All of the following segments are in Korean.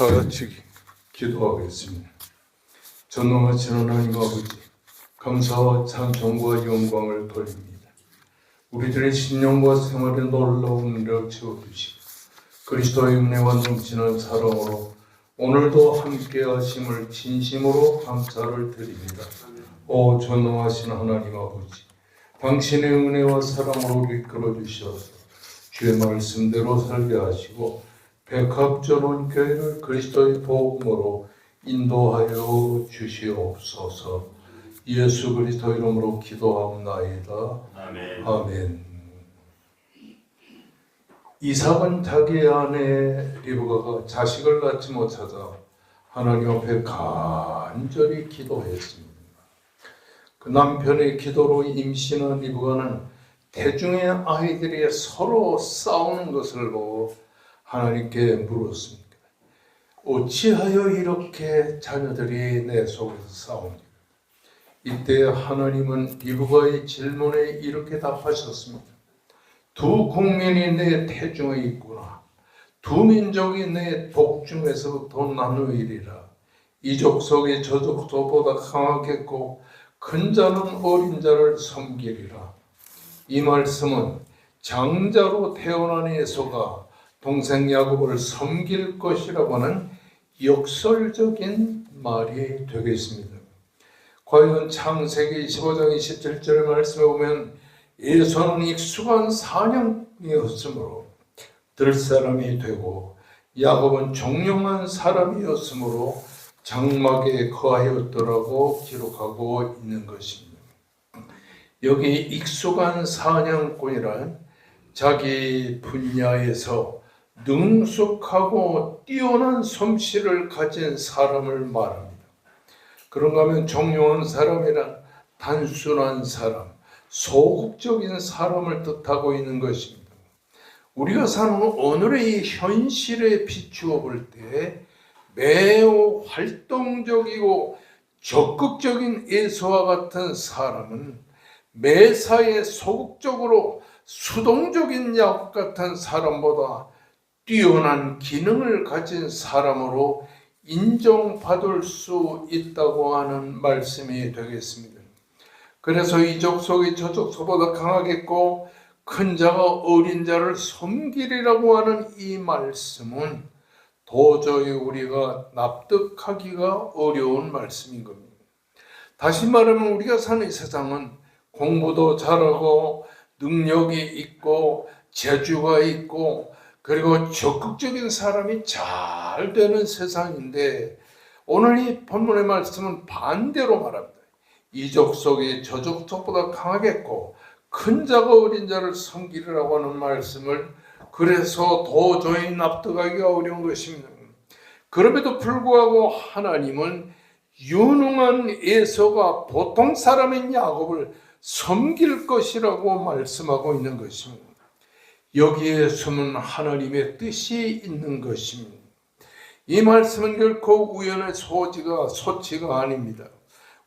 다 같이 기도하겠습니다. 전능하신 하나님 아버지, 감사와 찬송과 영광을 돌립니다. 우리들의 신령과 생활에 놀라운 은혜를 채워주시고 그리스도의 은혜와 넘치는 사랑으로 오늘도 함께 하심을 진심으로 감사를 드립니다. 오 전능하신 하나님 아버지, 당신의 은혜와 사랑으로 우리 끌어 주셔서 주의 말씀대로 살게 하시고 백합전원 교회를 그리스도의 복음으로 인도하여 주시옵소서. 예수 그리스도 이름으로 기도하옵나이다. 아멘. 아멘. 이삭은 자기 아내 리브가가 자식을 낳지 못하자 하나님 앞에 간절히 기도했습니다. 그 남편의 기도로 임신한 리브가는 대중의 아이들이 서로 싸우는 것을 보고 하나님께 물었습니다. 어찌하여 이렇게 자녀들이 내 속에서 싸웁니까? 이때 하나님은 리브가의 질문에 이렇게 답하셨습니다. 두 국민이 내 태중에 있구나. 두 민족이 내 복중에서부터 나누이리라. 이 족속이 저 족속보다 강하겠고 큰 자는 어린 자를 섬기리라. 이 말씀은 장자로 태어난 에서가 동생 야곱을 섬길 것이라고 하는 역설적인 말이 되겠습니다. 과연 창세기 25장 27절의 말씀에 보면 예수는 익숙한 사냥이었으므로 들 사람이 되고 야곱은 종용한 사람이었으므로 장막에 거하였더라고 기록하고 있는 것입니다. 여기 익숙한 사냥꾼이란 자기 분야에서 능숙하고 뛰어난 솜씨를 가진 사람을 말합니다. 그런가 하면 정용한 사람이란 단순한 사람, 소극적인 사람을 뜻하고 있는 것입니다. 우리가 사는 오늘의 이 현실에 비추어 볼 때 매우 활동적이고 적극적인 예수와 같은 사람은 매사에 소극적으로 수동적인 야곱 같은 사람보다 뛰어난 기능을 가진 사람으로 인정받을 수 있다고 하는 말씀이 되겠습니다. 그래서 이 족속이 저 족속보다 강하겠고 큰 자가 어린 자를 섬기리라고 하는 이 말씀은 도저히 우리가 납득하기가 어려운 말씀인 겁니다. 다시 말하면 우리가 사는 이 세상은 공부도 잘하고 능력이 있고 재주가 있고 그리고 적극적인 사람이 잘 되는 세상인데 오늘 이 본문의 말씀은 반대로 말합니다. 이 족 속이 저 족 속보다 강하겠고 큰 자가 어린 자를 섬기리라고 하는 말씀을 그래서 도저히 납득하기가 어려운 것입니다. 그럼에도 불구하고 하나님은 유능한 에서가 보통 사람인 야곱을 섬길 것이라고 말씀하고 있는 것입니다. 여기에 숨은 하나님의 뜻이 있는 것입니다. 이 말씀은 결코 우연의 소지가 소치가 아닙니다.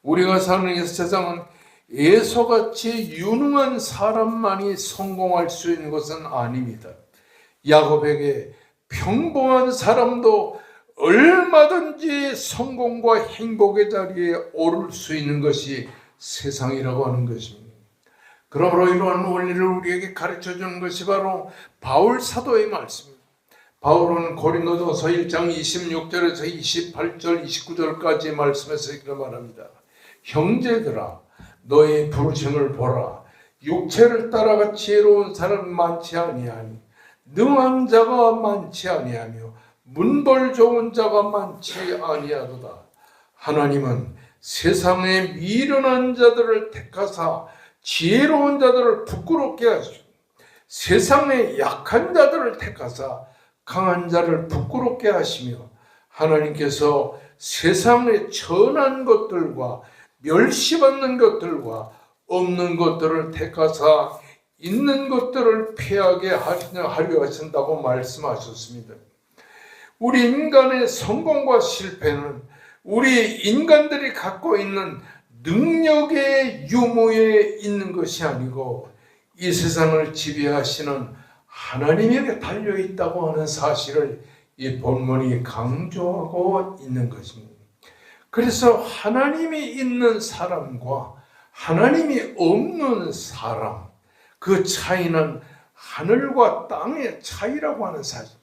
우리가 사는 이 세상은 예서같이 유능한 사람만이 성공할 수 있는 것은 아닙니다. 야곱에게 평범한 사람도 얼마든지 성공과 행복의 자리에 오를 수 있는 것이 세상이라고 하는 것입니다. 그러므로 이러한 원리를 우리에게 가르쳐 주는 것이 바로 바울 사도의 말씀입니다. 바울은 고린도전서 1장 26절에서 28절 29절까지 말씀에서 이렇게 말합니다. 형제들아 너희 부르심을 보라 육체를 따라가 지혜로운 사람 많지 아니하니 능한 자가 많지 아니하며 문벌 좋은 자가 많지 아니하도다. 하나님은 세상에 미련한 자들을 택하사 지혜로운 자들을 부끄럽게 하시고 세상에 약한 자들을 택하사 강한 자를 부끄럽게 하시며 하나님께서 세상의 천한 것들과 멸시받는 것들과 없는 것들을 택하사 있는 것들을 피하게 하려 하신다고 말씀하셨습니다. 우리 인간의 성공과 실패는 우리 인간들이 갖고 있는 능력의 유무에 있는 것이 아니고 이 세상을 지배하시는 하나님에게 달려 있다고 하는 사실을 이 본문이 강조하고 있는 것입니다. 그래서 하나님이 있는 사람과 하나님이 없는 사람, 그 차이는 하늘과 땅의 차이라고 하는 사실.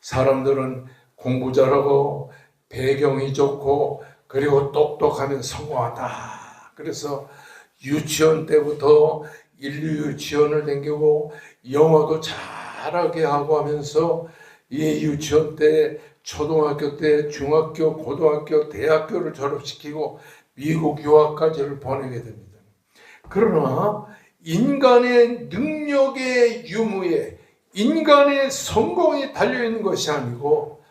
사람들은 공부 잘하고 배경이 좋고 그리고 똑똑하면 성공하다. 그래서 유치원 때부터 인류 유치원을 댕기고 영어도 잘하게 하고 하면서 이 유치원 때 초등학교 때 중학교 고등학교 대학교를 졸업시키고 미국 유학까지를 보내게 됩니다. 그러나 인간의 능력의 유무에 인간의 성공이 달려 있는 것이 아니고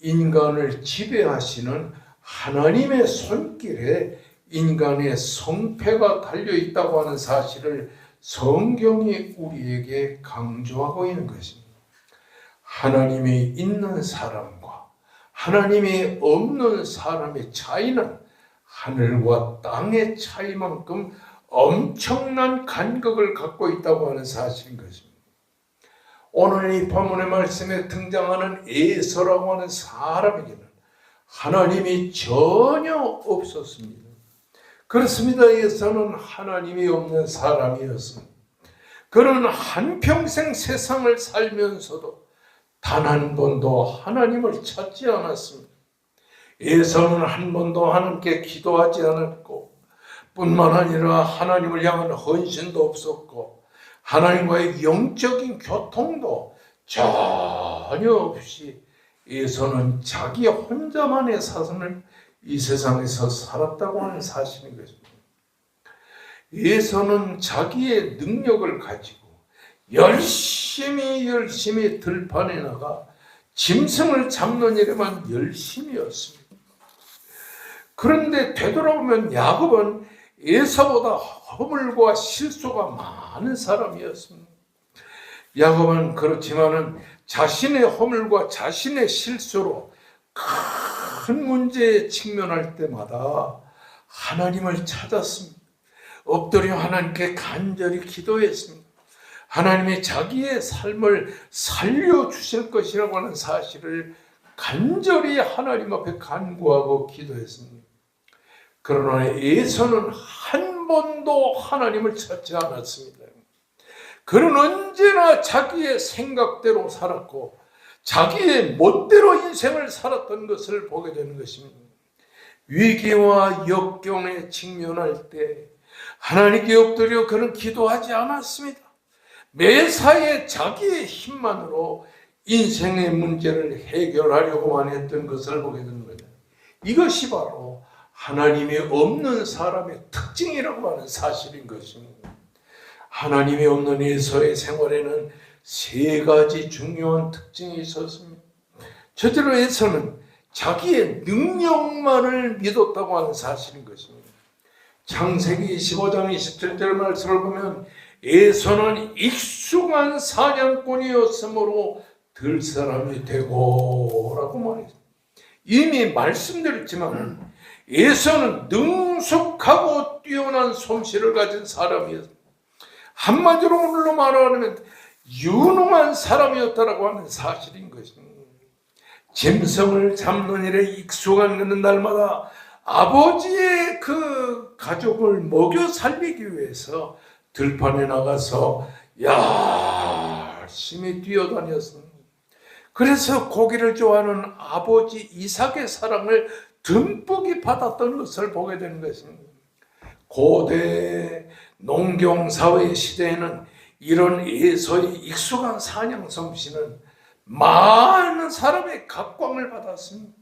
인간을 지배하시는 하나님의 손길에 인간의 성패가 달려 있다고 하는 사실을 성경이 우리에게 강조하고 있는 것입니다. 하나님이 있는 사람과 하나님이 없는 사람의 차이는 하늘과 땅의 차이만큼 엄청난 간극을 갖고 있다고 하는 사실인 것입니다. 오늘 이 본문의 말씀에 등장하는 에서라고 하는 사람에게는 하나님이 전혀 없었습니다. 그렇습니다. 에서는 하나님이 없는 사람이었습니다. 그는 한평생 세상을 살면서도 단 한 번도 하나님을 찾지 않았습니다. 에서는 한 번도 하나님께 기도하지 않았고 뿐만 아니라 하나님을 향한 헌신도 없었고 하나님과의 영적인 교통도 전혀 없이 에서는 자기 혼자만의 사선을 이 세상에서 살았다고 하는 사실인 것입니다. 에서는 자기의 능력을 가지고 열심히 열심히 들판에 나가 짐승을 잡는 일에만 열심이었습니다. 그런데 되돌아보면 야곱은 에서보다 허물과 실수가 많은 사람이었습니다. 야곱은 그렇지만은 자신의 허물과 자신의 실수로 큰 문제에 직면할 때마다 하나님을 찾았습니다. 엎드려 하나님께 간절히 기도했습니다. 하나님이 자기의 삶을 살려주실 것이라고 하는 사실을 간절히 하나님 앞에 간구하고 기도했습니다. 그러나 에서는 한 번도 하나님을 찾지 않았습니다. 그는 언제나 자기의 생각대로 살았고 자기의 멋대로 인생을 살았던 것을 보게 되는 것입니다. 위기와 역경에 직면할 때 하나님께 엎드려 그는 기도하지 않았습니다. 매사에 자기의 힘만으로 인생의 문제를 해결하려고만 했던 것을 보게 되는 거예요. 이것이 바로 하나님이 없는 사람의 특징이라고 하는 사실인 것입니다. 하나님이 없는 에서의 생활에는 세 가지 중요한 특징이 있었습니다. 첫째로 에서는 자기의 능력만을 믿었다고 하는 사실인 것입니다. 창세기 15장 27절 말씀을 보면 에서는 익숙한 사냥꾼이었으므로 들 사람이 되고 라고 말했습니다. 이미 말씀드렸지만 에서는 능숙하고 뛰어난 솜씨를 가진 사람이었습니다. 한마디로 오늘로 말하면 유능한 사람이었다라고 하는 사실인 것입니다. 짐승을 잡는 일에 익숙한 그는 날마다 아버지의 그 가족을 먹여 살리기 위해서 들판에 나가서 열심히 뛰어다녔습니다. 그래서 고기를 좋아하는 아버지 이삭의 사랑을 듬뿍이 받았던 것을 보게 되는 것입니다. 고대 농경 사회 시대에는 이런 예서의 익숙한 사냥 솜씨는 많은 사람의 각광을 받았습니다.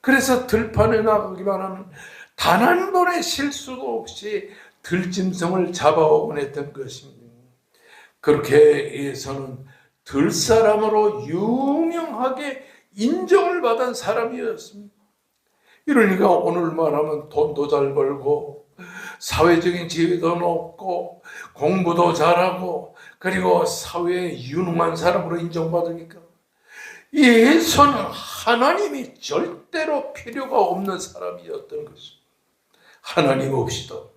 그래서 들판에 나가기만 하면 단 한 번의 실수도 없이 들짐승을 잡아오곤 했던 것입니다. 그렇게 예서는 들사람으로 유명하게 인정을 받은 사람이었습니다. 이러니까 오늘 말하면 돈도 잘 벌고 사회적인 지위도 높고 공부도 잘하고 그리고 사회에 유능한 사람으로 인정받으니까 예서는 하나님이 절대로 필요가 없는 사람이었던 것입니다. 하나님 없이도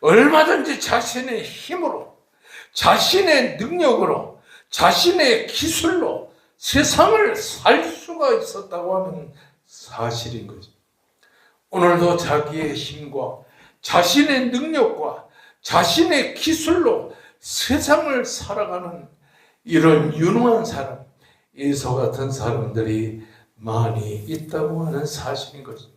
얼마든지 자신의 힘으로 자신의 능력으로 자신의 기술로 세상을 살 수가 있었다고 하는 사실인 거죠. 오늘도 자기의 힘과 자신의 능력과 자신의 기술로 세상을 살아가는 이런 유능한 사람, 예서 같은 사람들이 많이 있다고 하는 사실인 거죠.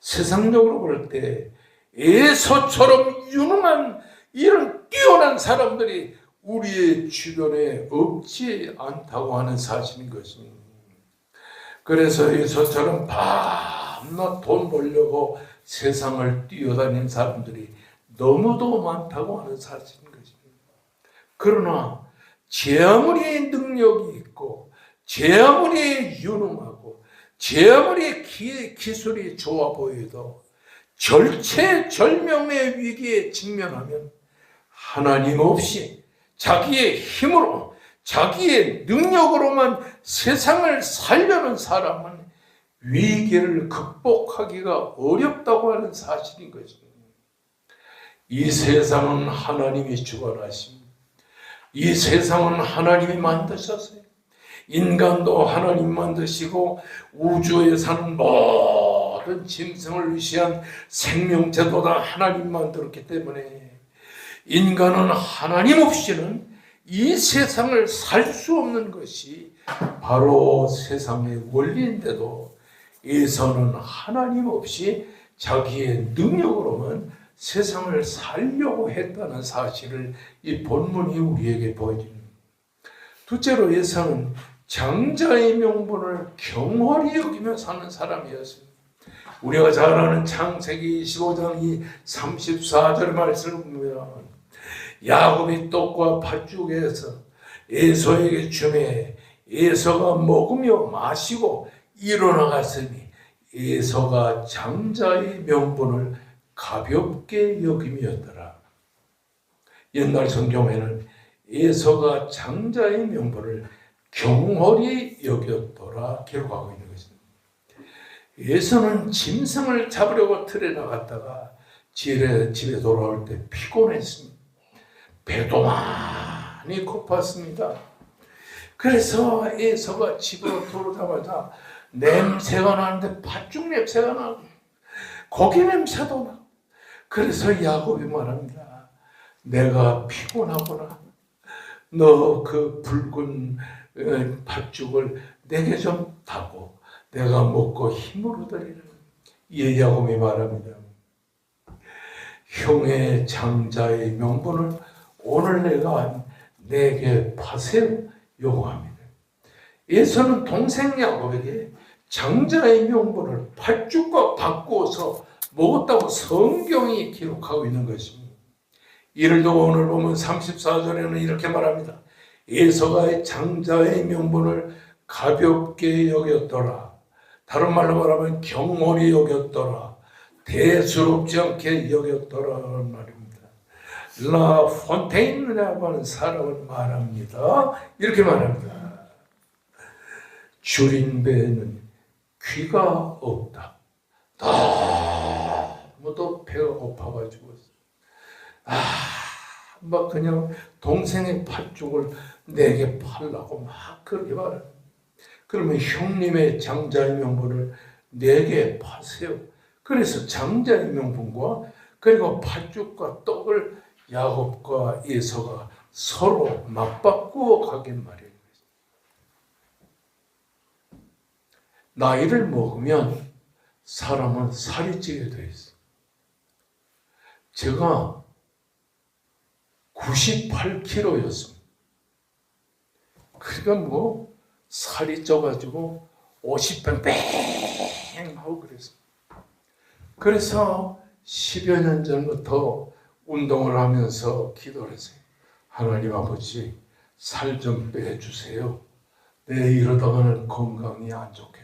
세상적으로 볼 때 예서처럼 유능한 이런 뛰어난 사람들이 우리의 주변에 없지 않다고 하는 사실인 것입니다. 그래서 예서처럼 밤낮 돈 벌려고 세상을 뛰어다니는 사람들이 너무도 많다고 하는 사실인 것입니다. 그러나 제 아무리 능력이 있고 제 아무리 유능하고 제 아무리 기, 기술이 좋아 보여도 절체절명의 위기에 직면하면 하나님 없이 자기의 힘으로 자기의 능력으로만 세상을 살려는 사람은 위기를 극복하기가 어렵다고 하는 사실인 것입니다. 이 세상은 하나님이 주관하십니다. 이 세상은 하나님이 만드셨어요. 인간도 하나님 만드시고 우주에 사는 모든 짐승을 위시한 생명체도 다 하나님 만들었기 때문에 인간은 하나님 없이는 이 세상을 살 수 없는 것이 바로 세상의 원리인데도 에서는 하나님 없이 자기의 능력으로만 세상을 살려고 했다는 사실을 이 본문이 우리에게 보여줍니다. 둘째로 예서는 장자의 명분을 경홀히 여기며 사는 사람이었습니다. 우리가 잘 아는 창세기 25장 이 34절 말씀을 보면 야곱이 떡과 팥죽에서 에서에게 주매 에서가 먹으며 마시고 일어나갔으니 에서가 장자의 명분을 가볍게 여김이었더라. 옛날 성경에는 에서가 장자의 명분을 경홀히 여겼더라 기록하고 있는 것입니다. 에서는 짐승을 잡으려고 틀에 나갔다가 집에, 집에 돌아올 때 피곤했습니다. 배도 많이 고팠습니다. 그래서 에서가 집으로 들어오자마자 냄새가 나는데 팥죽 냄새가 나고 고기 냄새도 나. 그래서 야곱이 말합니다. 내가 피곤하구나. 너 그 붉은 어, 팥죽을 내게 좀 타고 내가 먹고 힘을 얻으리라. 이 야곱이 말합니다. 형의 장자의 명분을 오늘 내가 내게 파세요 요구합니다. 예수는 동생 야곱에게 장자의 명분을 팥죽과 바꾸어서 먹었다고 성경이 기록하고 있는 것입니다. 이를 두고 오늘 보면 34절에는 이렇게 말합니다. 예서가 장자의 명분을 가볍게 여겼더라. 다른 말로 말하면 경홀히 여겼더라. 대수롭지 않게 여겼더라는 말입니다. 라 폰테인이라고 하는 사람을 말합니다. 이렇게 말합니다. 줄인 배에는 귀가 없다. 너무도 배가 고파가지고 아, 막 그냥 동생의 팥죽을 내게 팔라고 막 그렇게 말해. 그러면 형님의 장자의 명분을 내게 파세요. 그래서 장자의 명분과 그리고 팥죽과 떡을 야곱과 예서가 서로 맞바꾸어 가긴 말이에요. 나이를 먹으면 사람은 살이 찌게 돼 있어. 제가 98kg였습니다. 그러니까 뭐 살이 쪄가지고 50pen 뺑 하고 그랬어. 그래서 10여 년 전부터 운동을 하면서 기도를 했어요. 하나님 아버지 살 좀 빼주세요. 내 이러다가는 건강이 안 좋겠습니다.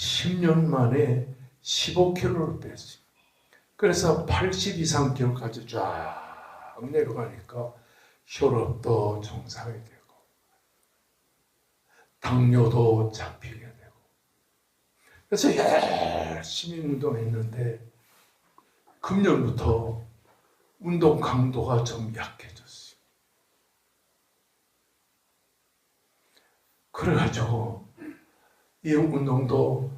10년 만에 15kg를 뺐어요. 그래서 80 이상 기록까지 쫙 내려가니까 혈압도 정상이 되고 당뇨도 잡히게 되고 그래서 열심히 운동했는데 금년부터 운동 강도가 좀 약해졌어요. 그래가지고 이 운동도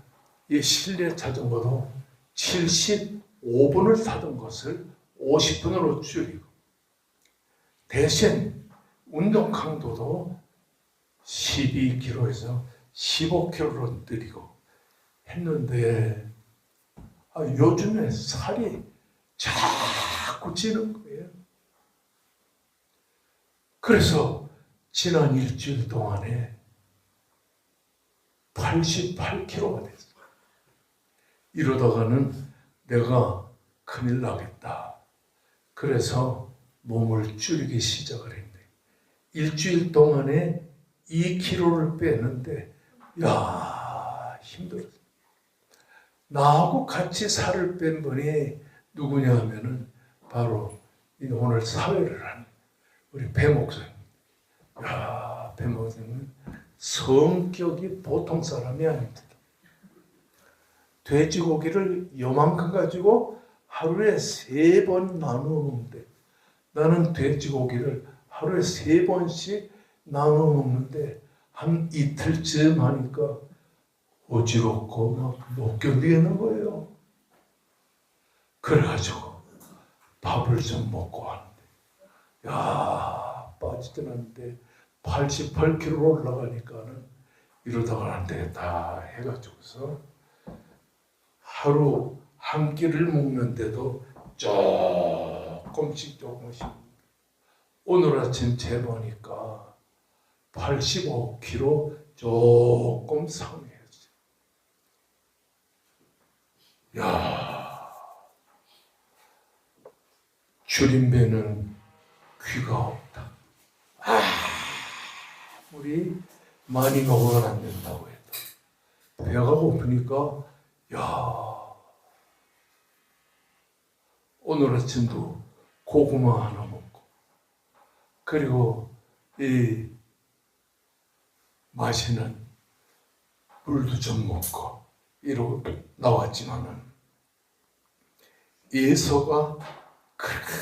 이 실내 자전거도 75분을 타던 것을 50분으로 줄이고 대신 운동 강도도 12km에서 15km로 늘리고 했는데 아, 요즘에 살이 자꾸 찌는 거예요. 그래서 지난 일주일 동안에 88kg가 됐어요. 이러다가는 내가 큰일 나겠다. 그래서 몸을 줄이기 시작을 했는데 일주일 동안에 2kg를 빼는데 야 힘들었어요. 나하고 같이 살을 뺀 분이 누구냐 하면은 바로 이 오늘 사회를 하는 우리 배 목사님. 야, 배 목사님은 성격이 보통 사람이 아닙니다. 돼지고기를 요만큼 가지고 하루에 세 번 나누어 먹는데 나는 돼지고기를 하루에 세 번씩 나누어 먹는데 한 이틀쯤 하니까 어지럽고 막 못 견디겠는 거예요. 그래가지고 밥을 좀 먹고 하는데 야 빠지진 않는데 88kg 올라가니까는 이러다가 안 되겠다 해가지고서 하루 한 끼를 먹는데도 조금씩 조금씩 오늘 아침 재보니까 85kg 조금 상했어요. 야 줄임배는 귀가 없다. 아무리 많이 먹으면 안 된다고 해도 배가 고프니까 야. 오늘 아침도 고구마 하나 먹고. 그리고 이 마시는 물도 좀 먹고. 이러고 나왔지만은 예서가 그렇게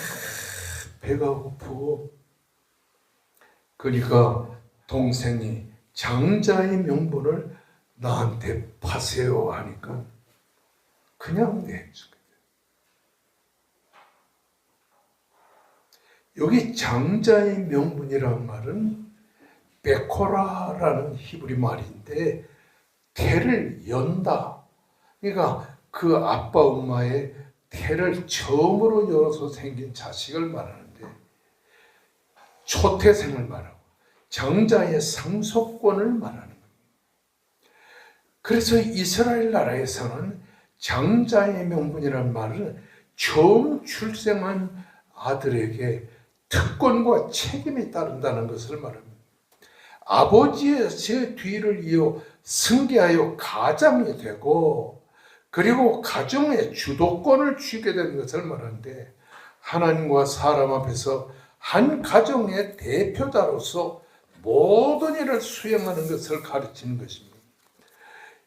배가 고프고. 그러니까 동생이 장자의 명분을 나한테 파세요 하니까 그냥 내주게 돼. 여기 장자의 명분이란 말은 베코라라는 히브리 말인데 태를 연다. 그러니까 그 아빠 엄마의 태를 처음으로 열어서 생긴 자식을 말하는데 초태생을 말하고 장자의 상속권을 말하는 겁니다. 그래서 이스라엘 나라에서는 장자의 명분이라는 말은 처음 출생한 아들에게 특권과 책임이 따른다는 것을 말합니다. 아버지의 제 뒤를 이어 승계하여 가장이 되고 그리고 가정의 주도권을 쥐게 되는 것을 말하는데 하나님과 사람 앞에서 한 가정의 대표자로서 모든 일을 수행하는 것을 가르치는 것입니다.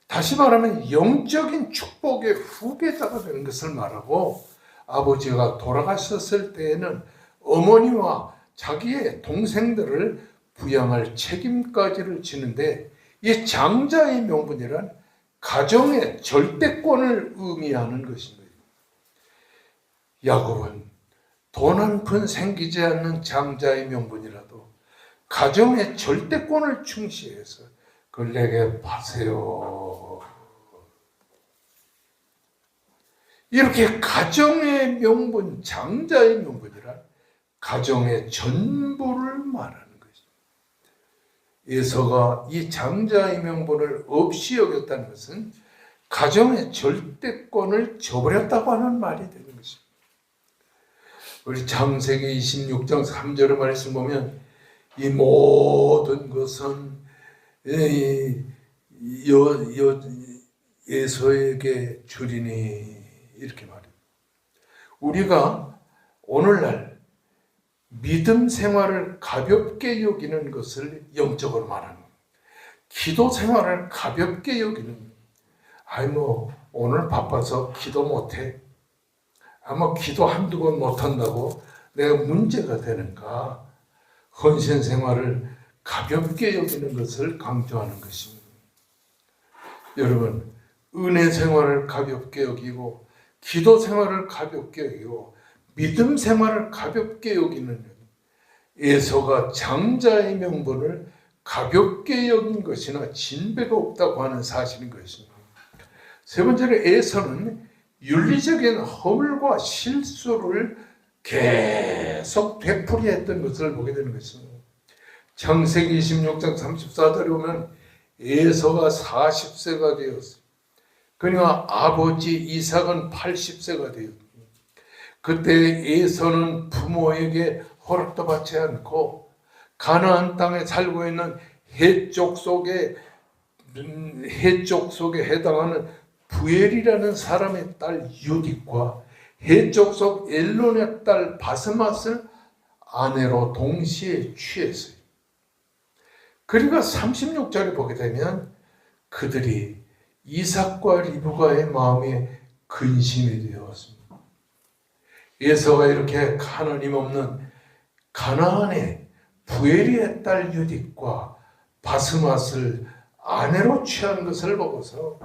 다시 말하면 영적인 축복의 후계자가 되는 것을 말하고 아버지가 돌아가셨을 때에는 어머니와 자기의 동생들을 부양할 책임까지를 지는데 이 장자의 명분이란 가정의 절대권을 의미하는 것입니다. 야곱은 돈 한 푼 생기지 않는 장자의 명분이라도 가정의 절대권을 충시해서 그걸 내게 파세요. 이렇게 가정의 명분, 장자의 명분이란 가정의 전부를 말하는 것입니다. 예서가 이 장자의 명분을 없이 여겼다는 것은 가정의 절대권을 저버렸다고 하는 말이 되는 것입니다. 우리 창세기 26장 3절의 말씀 보면 이 모든 것은 이 여, 여, 예서에게 주리니 이렇게 말해요. 우리가 오늘날 믿음 생활을 가볍게 여기는 것을 영적으로 말하는. 기도 생활을 가볍게 여기는 아이 뭐 오늘 바빠서 기도 못해. 아마 기도 한두 번 못한다고 내가 문제가 되는가? 헌신 생활을 가볍게 여기는 것을 강조하는 것입니다. 여러분, 은혜 생활을 가볍게 여기고 기도 생활을 가볍게 여기고 믿음 생활을 가볍게 여기는 에서가 장자의 명분을 가볍게 여긴 것이나 진배가 없다고 하는 사실인 것입니다. 세 번째로 에서는 윤리적인 허물과 실수를 계속 되풀이했던 것을 보게 되는 것입니다. 창세기 26장 34절에 보면 에서가 40세가 되었어요. 그러니까 아버지 이삭은 80세가 되었고 그때 에서는 부모에게 허락도 받지 않고 가나안 땅에 살고 있는 해쪽 속에 음, 해쪽 속에 해당하는 부엘이라는 사람의 딸 유딕과 해쪽 속 엘론의 딸 바스맛을 아내로 동시에 취했어요. 그러니까 36절에 보게 되면 그들이 이삭과 리브가의 마음에 근심이 되었습니다. 예서가 이렇게 하나님 없는 가나안의 부엘리의 딸 유딕과 바스맛을 아내로 취한 것을 보고서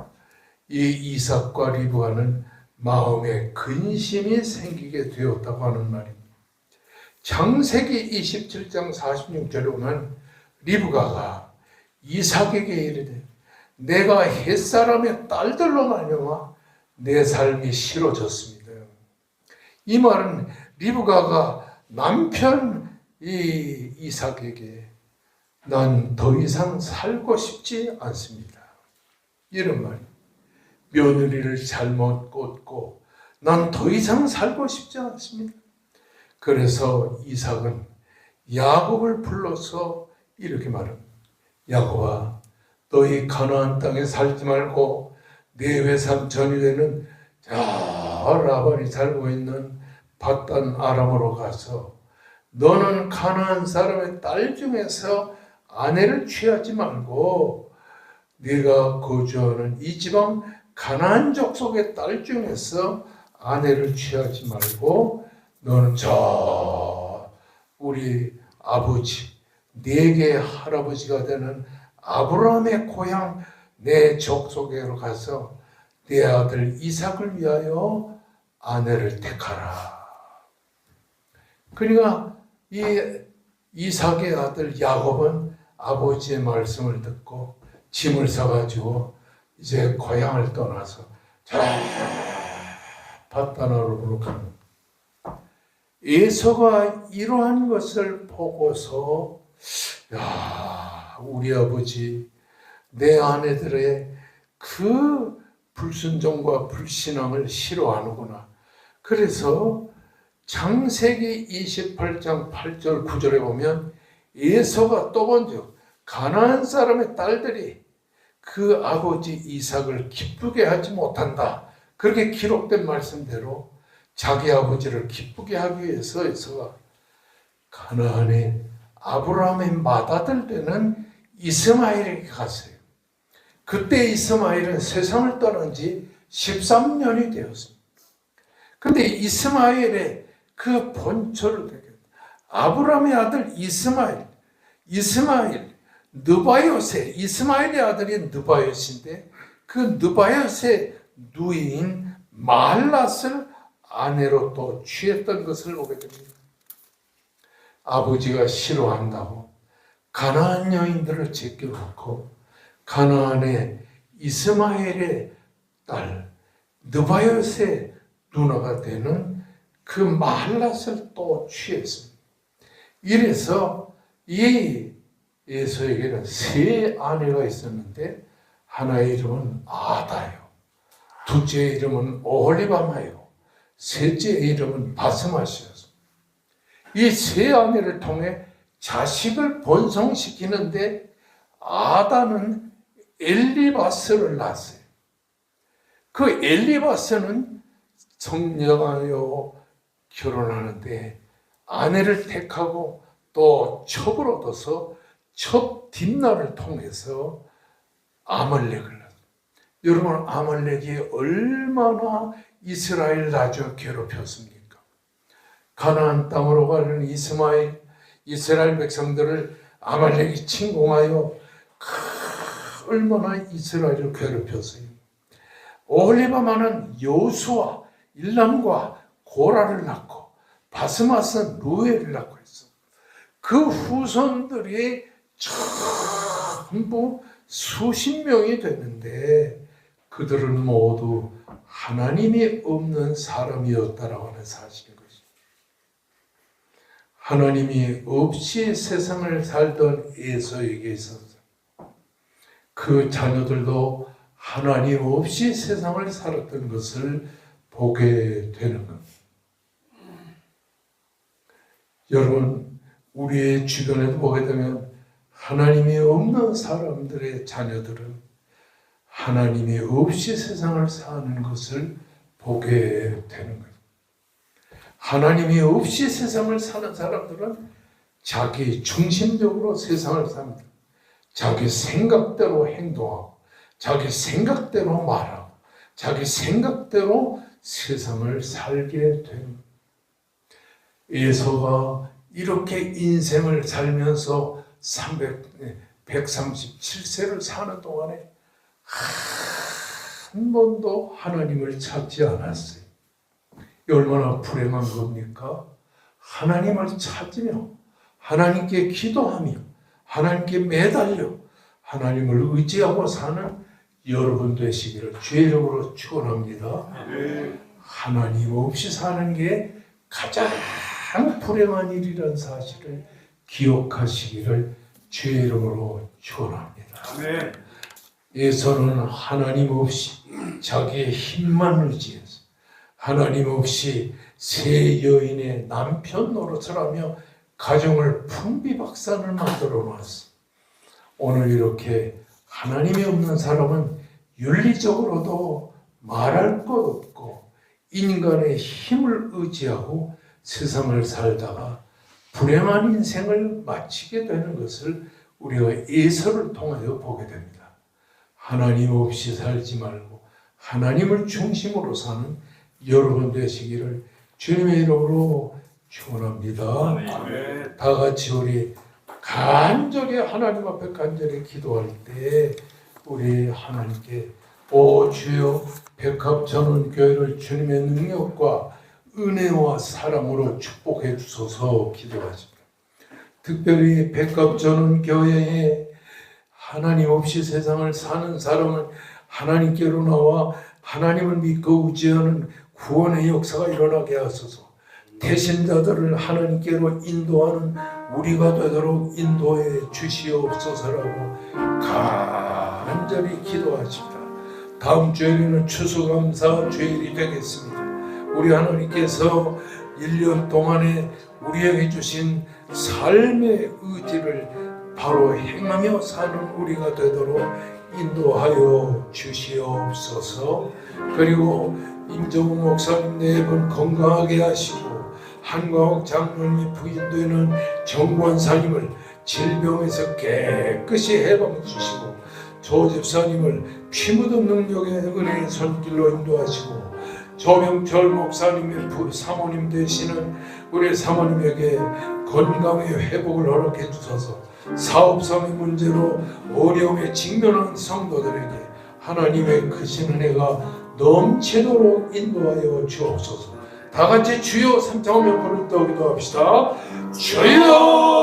이 이삭과 리브가는 마음에 근심이 생기게 되었다고 하는 말입니다. 창세기 27장 46절에 보면 리브가가 이삭에게 이르되 내가 햇사람의 딸들로 말미암아 내 삶이 싫어졌습니다. 이 말은 리브가가 남편 이 이삭에게 난 더 이상 살고 싶지 않습니다. 이런 말. 며느리를 잘못 꽂고 난 더 이상 살고 싶지 않습니다. 그래서 이삭은 야곱을 불러서 이렇게 말합니다. 야곱아, 너희 가나안 땅에 살지 말고 내 외삼촌이 되는 저 라반이 살고 있는 바단 아람으로 가서 너는 가나안 사람의 딸 중에서 아내를 취하지 말고 네가 거주하는 이 지방 가나안 족속의 딸 중에서 아내를 취하지 말고 너는 저 우리 아버지 네개 할아버지가 되는 아브라함의 고향 내 족속에로 가서 내 아들 이삭을 위하여 아내를 택하라. 그러니까 이 이삭의 아들 야곱은 아버지의 말씀을 듣고 짐을 싸가지고 이제 고향을 떠나서 저 바다나로 가는 예서가 이러한 것을 보고서 야 우리 아버지 내 아내들의 그 불순종과 불신앙을 싫어하는구나. 그래서 창세기 28장 8절 9절에 보면 예서가 또 먼저 가나안 사람의 딸들이 그 아버지 이삭을 기쁘게 하지 못한다. 그렇게 기록된 말씀대로 자기 아버지를 기쁘게 하기 위해서 예서가 가나안의 아브라함의 맏아들 되는 이스마엘에게 갔어요. 그때 이스마엘은 세상을 떠난 지 13년이 되었습니다. 근데 이스마엘의 그 본초를 되게 아브라함의 아들 이스마엘, 이스마엘, 느바요세, 이스마엘의 아들이 느바요스인데 그 느바요스의 누이인 말랏을 아내로 또 취했던 것을 보게 됩니다. 아버지가 싫어한다고 가나안 여인들을 제껴놓고 가나안의 이스마엘의 딸 느바요스의 누나가 되는 그 말랏을 또 취했습니다. 이래서 이 예수에게는 세 아내가 있었는데 하나의 이름은 아다요, 둘째 이름은 오홀리바마요, 셋째 이름은 바스마시였습니다. 이 세 아내를 통해 자식을 번성시키는데 아다는 엘리바스를 낳았어요. 그 엘리바스는 성녀가요 결혼하는데 아내를 택하고 또 첩을 얻어서 첩 뒷날을 통해서 아말렉을. 여러분 아말렉이 얼마나 이스라엘 나주 괴롭혔습니까? 가나안 땅으로 가는 이스마엘 이스라엘 백성들을 아말렉이 침공하여 크, 얼마나 이스라엘을 괴롭혔어요. 오홀리바마는 여수와 일람과 고라를 낳고 바스마스 루엘을 낳고 있어. 그 후손들이 전부 수십 명이 됐는데 그들은 모두 하나님이 없는 사람이었다라고 하는 사실인 것입니다. 하나님이 없이 세상을 살던 에서에게 있어서 그 자녀들도 하나님 없이 세상을 살았던 것을 보게 되는 겁니다. 여러분, 우리의 주변에도 보게 되면 하나님이 없는 사람들의 자녀들은 하나님이 없이 세상을 사는 것을 보게 되는 거예요. 하나님이 없이 세상을 사는 사람들은 자기 중심적으로 세상을 삽니다. 자기 생각대로 행동하고, 자기 생각대로 말하고, 자기 생각대로 세상을 살게 되는 거예요. 에서가 이렇게 인생을 살면서 300, 137세를 사는 동안에 한 번도 하나님을 찾지 않았어요. 이 얼마나 불행한 겁니까? 하나님을 찾으며 하나님께 기도하며 하나님께 매달려 하나님을 의지하고 사는 여러분 되시기를 주의 이름으로 축원합니다. 하나님 없이 사는 게 가장 불행한 일이라는 사실을 기억하시기를 주의 이름으로 축원합니다. 예서는 하나님 없이 자기의 힘만 의지해서 하나님 없이 세 여인의 남편 노릇을 하며 가정을 풍비박산을 만들어 놨어. 오늘 이렇게 하나님이 없는 사람은 윤리적으로도 말할 것 없고 인간의 힘을 의지하고 세상을 살다가 불행한 인생을 마치게 되는 것을 우리가 예서를 통하여 보게 됩니다. 하나님 없이 살지 말고 하나님을 중심으로 사는 여러분 되시기를 주님의 이름으로 축원합니다. 다 같이 우리 간절히 하나님 앞에 간절히 기도할 때 우리 하나님께 오 주여 백합 전원 교회를 주님의 능력과 은혜와 사랑으로 축복해 주소서 기도하십니다. 특별히 백합전원 교회에 하나님 없이 세상을 사는 사람은 하나님께로 나와 하나님을 믿고 의지하는 구원의 역사가 일어나게 하소서. 대신자들을 하나님께로 인도하는 우리가 되도록 인도해 주시옵소서라고 간절히 기도하십니다. 다음 주일에는 추수감사 주일이 되겠습니다. 우리 하나님께서 1년 동안에 우리에게 주신 삶의 의지를 바로 행하며 사는 우리가 되도록 인도하여 주시옵소서. 그리고 임종훈 목사님 네분 건강하게 하시고 한광욱 장로님이 부인되는 정권사님을 질병에서 깨끗이 해방 주시고 조 집사님을 피 묻은 능력의 은혜의 손길로 인도하시고 조명철 목사님의 부 사모님 되시는 우리 사모님에게 건강의 회복을 허락해 주소서 사업상의 문제로 어려움에 직면한 성도들에게 하나님의 크신 은혜가 넘치도록 인도하여 주옵소서. 다 같이 주여 삼창하며 부를 때 기도합시다. 주여!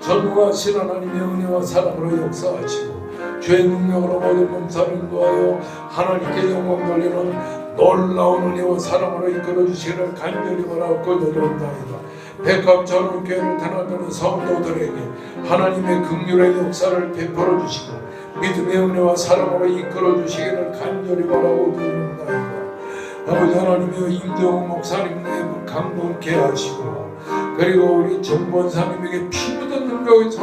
전무하신 하나님의 은혜와 사랑으로 역사하시고 죄의 능력으로 모든 몸살을 인도하여 하나님께 영광 돌리는 놀라운 은혜와 사랑으로 이끌어 주시기를 간절히 바라고 내려온다이다. 백합전원 교회를 떠나가는 성도들에게 하나님의 긍휼의 역사를 베풀어 주시고 믿음의 은혜와 사랑으로 이끌어 주시기를 간절히 바라고 드립니다. 아버지 하나님이여 임경호 목사님 내부 강동케 하시고 그리고 우리 정권사님에게 피 묻은 능력의